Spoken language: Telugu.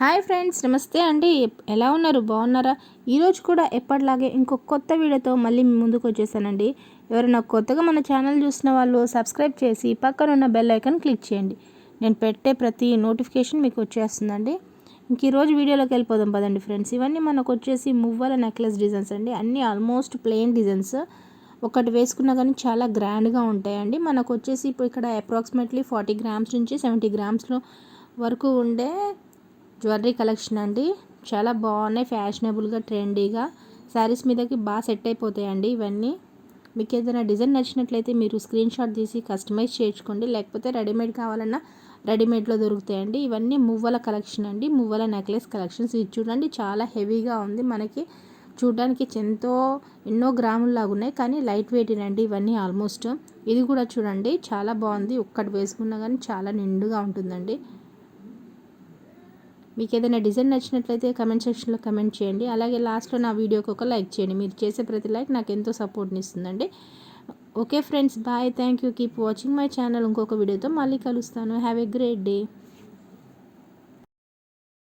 హాయ్ ఫ్రెండ్స్ నమస్తే అండి. ఎలా ఉన్నారు? బాగున్నారా? ఈరోజు కూడా ఎప్పటిలాగే ఇంకో కొత్త వీడియోతో మళ్ళీ ముందుకు వచ్చేసానండి. ఎవరైనా కొత్తగా మన ఛానల్ చూసిన వాళ్ళు సబ్స్క్రైబ్ చేసి పక్కన ఉన్న బెల్ ఐకాన్ క్లిక్ చేయండి. నేను పెట్టే ప్రతి నోటిఫికేషన్ మీకు వచ్చేస్తుందండి. ఇంక ఈరోజు వీడియోలోకి వెళ్ళిపోదాం పదండి ఫ్రెండ్స్. ఇవన్నీ మనకు వచ్చేసి మువ్వల నెక్లెస్ డిజైన్స్ అండి. అన్నీ ఆల్మోస్ట్ ప్లెయిన్ డిజైన్స్. ఒకటి వేసుకున్నా కానీ చాలా గ్రాండ్గా ఉంటాయండి. మనకు వచ్చేసి ఇప్పుడు ఇక్కడ అప్రాక్సిమేట్లీ ఫార్టీ గ్రామ్స్ నుంచి సెవెంటీ గ్రామ్స్లో వరకు ఉండే జ్యువెలరీ కలెక్షన్ అండి. చాలా బాగున్నాయి ఫ్యాషనబుల్గా ట్రెండీగా. శారీస్ మీదకి బాగా సెట్ అయిపోతాయండి ఇవన్నీ. మీకు ఏదైనా డిజైన్ నచ్చినట్లయితే మీరు స్క్రీన్ షాట్ తీసి కస్టమైజ్ చేయించుకోండి. లేకపోతే రెడీమేడ్ కావాలన్నా రెడీమేడ్లో దొరుకుతాయండి. ఇవన్నీ మువ్వల కలెక్షన్ అండి. మువ్వల నెక్లెస్ కలెక్షన్స్. ఇది చూడండి చాలా హెవీగా ఉంది మనకి. చూడడానికి ఎంతో ఎన్నో గ్రాముల్లాగా ఉన్నాయి. కానీ లైట్ వెయిట్ అండి ఇవన్నీ ఆల్మోస్ట్. ఇది కూడా చూడండి చాలా బాగుంది. ఒక్కటి వేసుకున్నా కానీ చాలా నిండుగా ఉంటుందండి. మీకు ఏదైనా డిజైన్ నచ్చినట్లయితే కమెంట్ సెక్షన్లో కమెంట్ చేయండి. అలాగే లాస్ట్లో నా వీడియోకి ఒక లైక్ చేయండి. మీరు చేసే ప్రతి లైక్ నాకు ఎంతో సపోర్ట్ని ఇస్తుందండి. Okay friends bye. Thank you. Keep watching my channel. ఇంకొక వీడియోతో మళ్ళీ కలుస్తాను. Have a great day.